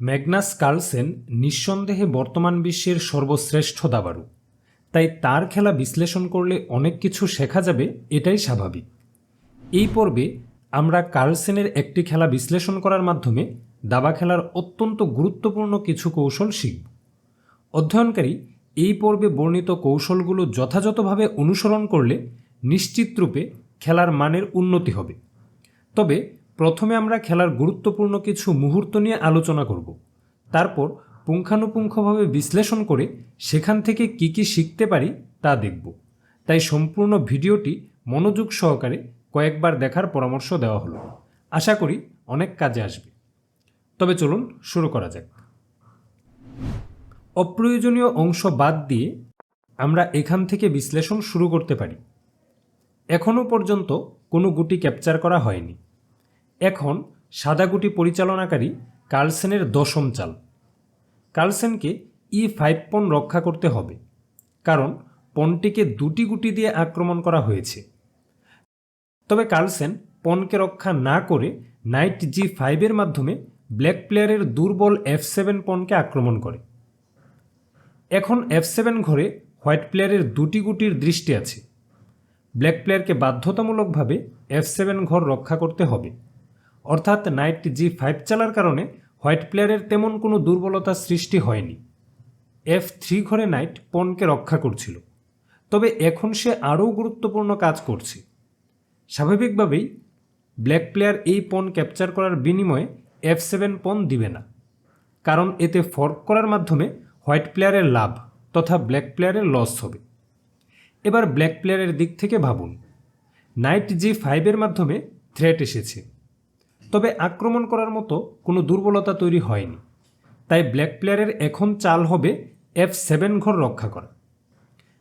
Magnus Carlsen নিঃসন্দেহে বর্তমান বিশ্বের সর্বশ্রেষ্ঠ দাবারু তাই তার খেলা বিশ্লেষণ করলে অনেক কিছু শেখা যাবে, এটাই স্বাভাবিক। এই পর্বে আমরা কার্লসেনের একটি খেলা বিশ্লেষণ করার মাধ্যমে দাবা খেলার অত্যন্ত গুরুত্বপূর্ণ কিছু কৌশল শিখব। অধ্যয়নকারী এই পর্বে বর্ণিত কৌশলগুলো যথাযথভাবে অনুসরণ করলে নিশ্চিতরূপে খেলার মানের উন্নতি হবে। তবে প্রথমে আমরা খেলার গুরুত্বপূর্ণ কিছু মুহূর্ত নিয়ে আলোচনা করব। তারপর পুঙ্খানুপুঙ্খভাবে বিশ্লেষণ করে সেখান থেকে কি কি শিখতে পারি তা দেখব। তাই সম্পূর্ণ ভিডিওটি মনোযোগ সহকারে কয়েকবার দেখার পরামর্শ দেওয়া হলো। আশা করি অনেক কাজে আসবে। তবে চলুন শুরু করা যাক। অপ্রয়োজনীয় অংশ বাদ দিয়ে আমরা এখান থেকে বিশ্লেষণ শুরু করতে পারি। এখনও পর্যন্ত কোনো গুটি ক্যাপচার করা হয়নি। এখন সাদা গুটি পরিচালনাকারী কার্লসেনের দশম চাল। কার্লসেনকে ই ফাইভ পণ রক্ষা করতে হবে, কারণ পণটিকে দুটি গুটি দিয়ে আক্রমণ করা হয়েছে। তবে কার্লসেন পণকে রক্ষা না করে নাইট জি ফাইভের মাধ্যমে ব্ল্যাক প্লেয়ারের দুর্বল এফ সেভেন পণকে আক্রমণ করে। এখন এফ সেভেন ঘরে হোয়াইট প্লেয়ারের দুটি গুটির দৃষ্টি আছে। ব্ল্যাক প্লেয়ারকে বাধ্যতামূলকভাবে এফ সেভেন ঘর রক্ষা করতে হবে। অর্থাৎ নাইট জি ফাইভ চালার কারণে হোয়াইট প্লেয়ারের তেমন কোনো দুর্বলতা সৃষ্টি হয়নি। এফ থ্রি ঘরে নাইট পণকে রক্ষা করছিল। তবে এখন সে আরও গুরুত্বপূর্ণ কাজ করছে। স্বাভাবিকভাবেই ব্ল্যাক প্লেয়ার এই পণ ক্যাপচার করার বিনিময়ে এফ সেভেন পণ দিবে না। কারণ এতে ফর্ক করার মাধ্যমে হোয়াইট প্লেয়ারের লাভ তথা ব্ল্যাক প্লেয়ারের লস হবে। এবার ব্ল্যাক প্লেয়ারের দিক থেকে ভাবুন। নাইট জি ফাইভের মাধ্যমে থ্রেট এসেছে। তবে আক্রমণ করার মতো কোনো দুর্বলতা তৈরি হয়নি। তাই ব্ল্যাক প্লেয়ারের এখন চাল হবে এফ সেভেন ঘর রক্ষা করা।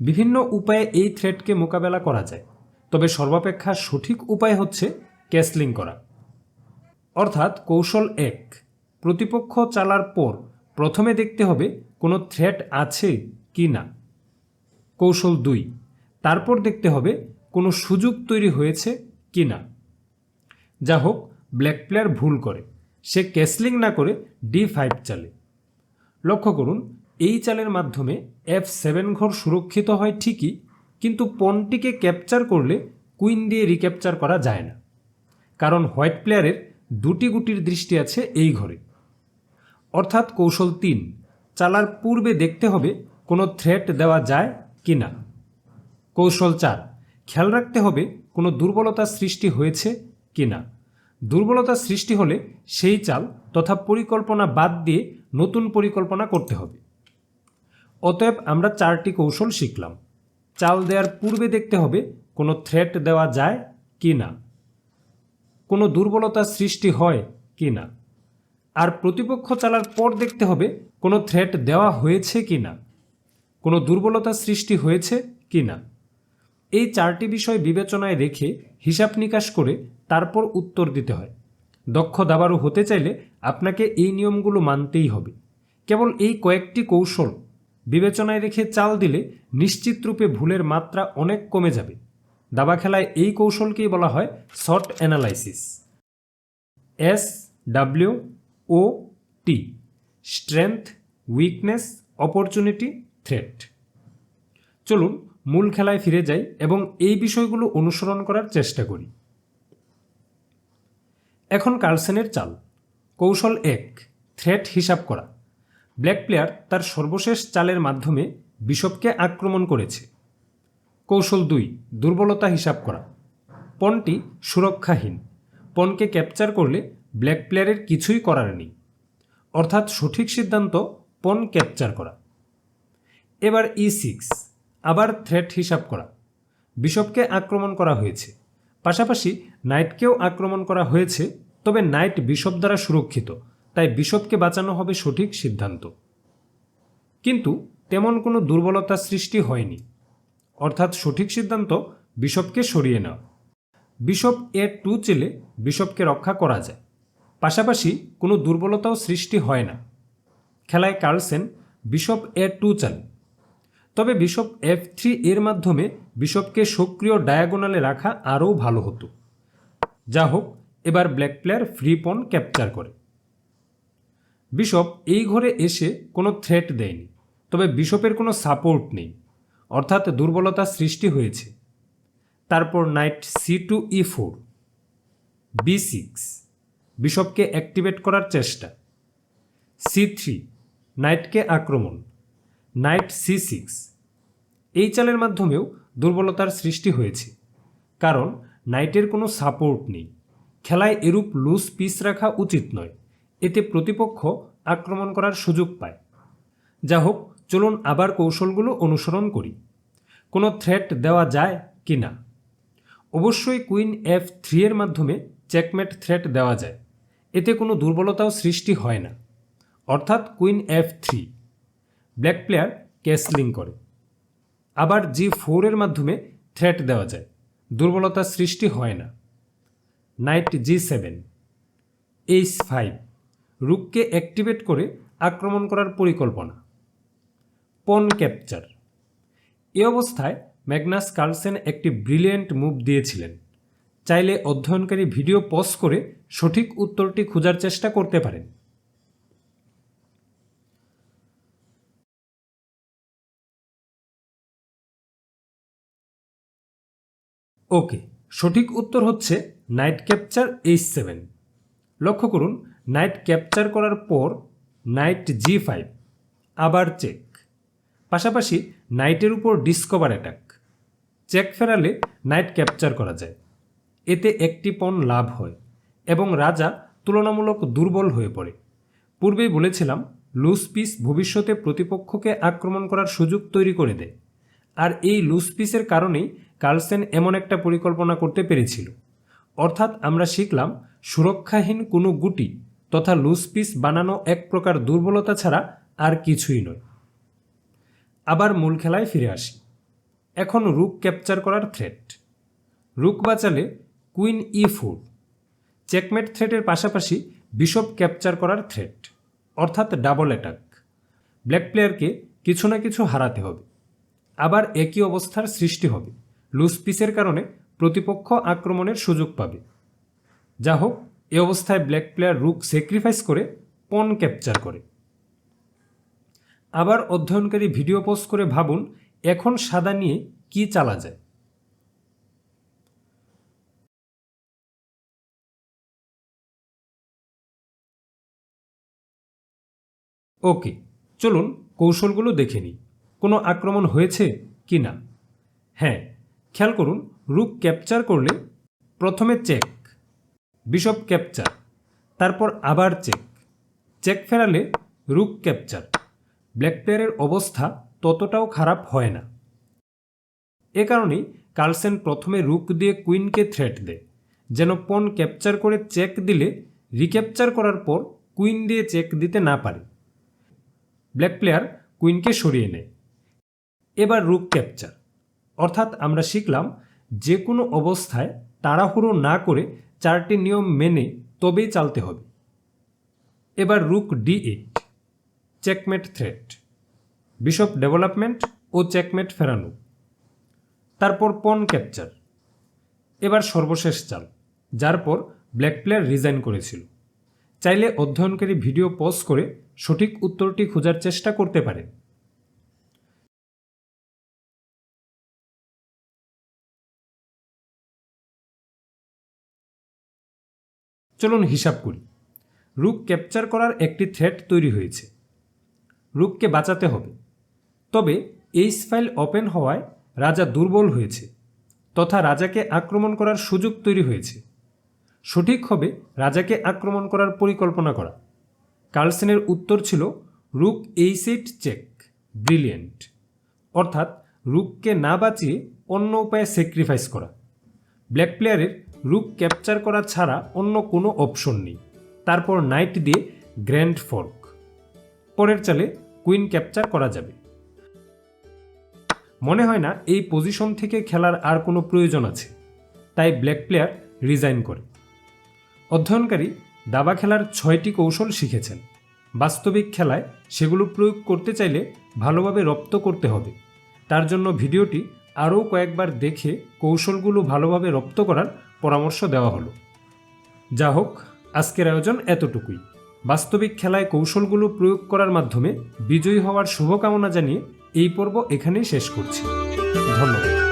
বিভিন্ন উপায়ে এই থ্রেটকে মোকাবেলা করা যায়, তবে সর্বাপেক্ষা সঠিক উপায় হচ্ছে ক্যাসলিং করা। অর্থাৎ কৌশল এক, প্রতিপক্ষ চালার পর প্রথমে দেখতে হবে কোনো থ্রেট আছে কি না। কৌশল দুই, তারপর দেখতে হবে কোনো সুযোগ তৈরি হয়েছে কি না। যা হোক ব্ল্যাক প্লেয়ার ভুল করে। সে ক্যাসলিং না করে ডি ফাইভ চালে। লক্ষ্য করুন, এই চালের মাধ্যমে এফ সেভেন ঘর সুরক্ষিত হয় ঠিকই, কিন্তু পনটিকে ক্যাপচার করলে কুইন দিয়ে রিক্যাপচার করা যায় না। কারণ হোয়াইট প্লেয়ারের দুটি গুটির দৃষ্টি আছে এই ঘরে। অর্থাৎ কৌশল তিন, চালার পূর্বে দেখতে হবে কোনো থ্রেট দেওয়া যায় কি না। কৌশল চার, খেয়াল রাখতে হবে কোনো দুর্বলতা সৃষ্টি হয়েছে কি না। দুর্বলতা সৃষ্টি হলে সেই চাল তথা পরিকল্পনা বাদ দিয়ে নতুন পরিকল্পনা করতে হবে। অতএব আমরা চারটি কৌশল শিখলাম। চাল দেওয়ার পূর্বে দেখতে হবে কোনো থ্রেট দেওয়া যায় কি না, কোনো দুর্বলতা সৃষ্টি হয় কি না, আর প্রতিপক্ষ চালার পর দেখতে হবে কোনো থ্রেট দেওয়া হয়েছে কি না, কোনো দুর্বলতা সৃষ্টি হয়েছে কি না। এই চারটি বিষয় বিবেচনায় রেখে হিসাব নিকাশ করে তারপর উত্তর দিতে হয়। দক্ষ দাবারু হতে চাইলে আপনাকে এই নিয়মগুলো মানতেই হবে। কেবল এই কয়েকটি কৌশল বিবেচনায় রেখে চাল দিলে নিশ্চিতরূপে ভুলের মাত্রা অনেক কমে যাবে। দাবা খেলায় এই কৌশলকেই বলা হয় SWOT analysis. S, W, O, T, strength, weakness, opportunity, threat. চলুন মূল খেলায় ফিরে যাই এবং এই বিষয়গুলো অনুসরণ করার চেষ্টা করি। এখন কার্লসেনের চাল। কৌশল এক থ্রেট হিসাব করা। ব্ল্যাক প্লেয়ার তার সর্বশেষ চালের মাধ্যমে বিশপকে আক্রমণ করেছে। কৌশল দুই, দুর্বলতা হিসাব করা। পণটি সুরক্ষাহীন। পণকে ক্যাপচার করলে ব্ল্যাক প্লেয়ারের কিছুই করার নেই। অর্থাৎ সঠিক সিদ্ধান্ত পণ ক্যাপচার করা। এবার ই সিক্স। আবার থ্রেট হিসাব করা। বিশপকে আক্রমণ করা হয়েছে। পাশাপাশি নাইটকেও আক্রমণ করা হয়েছে, তবে নাইট বিশপ দ্বারা সুরক্ষিত, তাই বিশপকে বাঁচানো হবে সঠিক সিদ্ধান্ত। কিন্তু তেমন কোনো দুর্বলতা সৃষ্টি হয়নি। অর্থাৎ সঠিক সিদ্ধান্ত বিশপকে সরিয়ে নেওয়া। বিশপ এ টু চেলে বিশপকে রক্ষা করা যায়। পাশাপাশি কোনো দুর্বলতাও সৃষ্টি হয় না। খেলায় কার্লসেন বিশপ এ টু চালে তবে বিশপ এফ থ্রি এর মাধ্যমে বিশপকে সক্রিয় ডায়াগোনালে রাখা আরও ভালো হতো। যা হোক, এবার black player free pawn capture করে। বিশপ এই ঘরে এসে কোনো থ্রেট দেয়নি, তবে বিশপের কোনো সাপোর্ট নেই, অর্থাৎ দুর্বলতা সৃষ্টি হয়েছে। তারপর knight C two E four B six বিশপকে activate করার চেষ্টা। সি থ্রি নাইটকে আক্রমণ। Knight C six. এই চালের মাধ্যমেও দুর্বলতার সৃষ্টি হয়েছে। কারণ নাইটের কোনো সাপোর্ট নেই। খেলায় এরূপ লুজ পিস রাখা উচিত নয়। এতে প্রতিপক্ষ আক্রমণ করার সুযোগ পায়। যা হোক চলুন আবার কৌশলগুলো অনুসরণ করি। কোনো থ্রেট দেওয়া যায় কি না? অবশ্যই কুইন এফ থ্রি এর মাধ্যমে চেকমেট থ্রেট দেওয়া যায়। এতে কোনো দুর্বলতাও সৃষ্টি হয় না। অর্থাৎ queen F three black player castling করে। আবার জি ফোরের মাধ্যমে থ্রেট দেওয়া যায়। দুর্বলতা সৃষ্টি হয় না। Knight G seven. H five রুককে activate করে আক্রমণ করার পরিকল্পনা। পন ক্যাপচার এ অবস্থায় ম্যাগনাস কার্লসেন একটি ব্রিলিয়েন্ট মুভ দিয়েছিলেন। চাইলে অধ্যয়নকারী ভিডিও পজ করে সঠিক উত্তরটি খোঁজার চেষ্টা করতে পারেন। ওকে, সঠিক উত্তর হচ্ছে নাইট ক্যাপচার এইচ সেভেন লক্ষ্য করুন নাইট ক্যাপচার করার পর নাইট জি ফাইভ আবার চেক পাশাপাশি নাইটের উপর ডিসকভার অ্যাটাক চেক ফেরালে নাইট ক্যাপচার করা যায়। এতে একটি পণ লাভ হয় এবং রাজা তুলনামূলক দুর্বল হয়ে পড়ে। পূর্বেই বলেছিলাম লুজ পিস ভবিষ্যতে প্রতিপক্ষকে আক্রমণ করার সুযোগ তৈরি করে দেয়। আর এই লুজ পিসের কারণেই কার্লসেন এমন একটা পরিকল্পনা করতে পেরেছিল। অর্থাৎ আমরা শিখলাম, সুরক্ষাহীন কোনো গুটি তথা লুজ পিস বানানো এক প্রকার দুর্বলতা ছাড়া আর কিছুই নয়। আবার মূল খেলায় ফিরে আসি। এখন রুক ক্যাপচার করার থ্রেট রুক বাঁচালে কুইন ই ফোর চেকমেট থ্রেটের পাশাপাশি বিশপ ক্যাপচার করার থ্রেট অর্থাৎ ডাবল অ্যাটাক ব্ল্যাক প্লেয়ারকে কিছু না কিছু হারাতে হবে। আবার একই অবস্থার সৃষ্টি হবে। লুজ পিসের কারণে প্রতিপক্ষ আক্রমণের সুযোগ পাবে। যা হোক এ অবস্থায় ব্ল্যাক প্লেয়ার রুক স্যাক্রিফাইস করে পন ক্যাপচার করে। আবার অধ্যয়নকারী ভিডিও পোস্ট করে ভাবুন, এখন সাদা নিয়ে কি চালা যায়। ওকে, চলুন কৌশলগুলো দেখে নিই। কোনো আক্রমণ হয়েছে কি না? হ্যাঁ খেয়াল করুন রুক ক্যাপচার করলে প্রথমে চেক বিশপ ক্যাপচার তারপর আবার চেক চেক ফেরালে রুক ক্যাপচার ব্ল্যাক প্লেয়ারের অবস্থা ততটাও খারাপ হয় না। এ কারণেই কার্লসেন প্রথমে রুক দিয়ে কুইনকে থ্রেট দেয়, যেন পন ক্যাপচার করে চেক দিলে রিক্যাপচার করার পর কুইন দিয়ে চেক দিতে না পারে। ব্ল্যাক প্লেয়ার কুইনকে সরিয়ে নেয়। এবার রুক ক্যাপচার অর্থাৎ আমরা শিখলাম যে কোনো অবস্থায় তাড়াহুড়ো না করে চারটি নিয়ম মেনে তবেই চালতে হবে। এবার rook D eight checkmate threat, bishop development ও চেকমেট ফেরানো। তারপর পন ক্যাপচার, এবার সর্বশেষ চাল, যার পর ব্ল্যাক প্লেয়ার রিজাইন করেছিল। চাইলে অধ্যয়নকারী ভিডিও পজ করে সঠিক উত্তরটি খোঁজার চেষ্টা করতে পারেন। চলুন হিসাব করি। রুক ক্যাপচার করার একটি থ্রেট তৈরি হয়েছে। রুককে বাঁচাতে হবে। তবে এইচ ফাইল ওপেন হওয়ায় রাজা দুর্বল হয়েছে তথা রাজাকে আক্রমণ করার সুযোগ তৈরি হয়েছে। সঠিক হবে রাজাকে আক্রমণ করার পরিকল্পনা করা। কার্লসেনের উত্তর ছিল rook H eight check brilliant অর্থাৎ রুককে না বাঁচিয়ে অন্য উপায়ে স্যাক্রিফাইস করা। ব্ল্যাক প্লেয়ারের রুক ক্যাপচার করা ছাড়া অন্য কোনো অপশন নেই। তারপর নাইট দিয়ে গ্র্যান্ড ফর্ক। পরের চালে কুইন ক্যাপচার করা যাবে। মনে হয় না এই পজিশন থেকে খেলার আর কোনো প্রয়োজন আছে। তাই ব্ল্যাক প্লেয়ার রিজাইন করে। অধ্যয়নকারী দাবা খেলার ছয়টি কৌশল শিখেছেন। বাস্তবিক খেলায় সেগুলো প্রয়োগ করতে চাইলে ভালোভাবে রপ্ত করতে হবে। তার জন্য ভিডিওটি আরও কয়েকবার দেখে কৌশলগুলো ভালোভাবে রপ্ত করার পরামর্শ দেওয়া হলো। যা হোক, আজকের আয়োজন এতটুকুই। বাস্তবিক খেলায় কৌশলগুলো প্রয়োগ করার মাধ্যমে বিজয়ী হওয়ার শুভকামনা জানিয়ে এই পর্ব এখানেই শেষ করছি। ধন্যবাদ।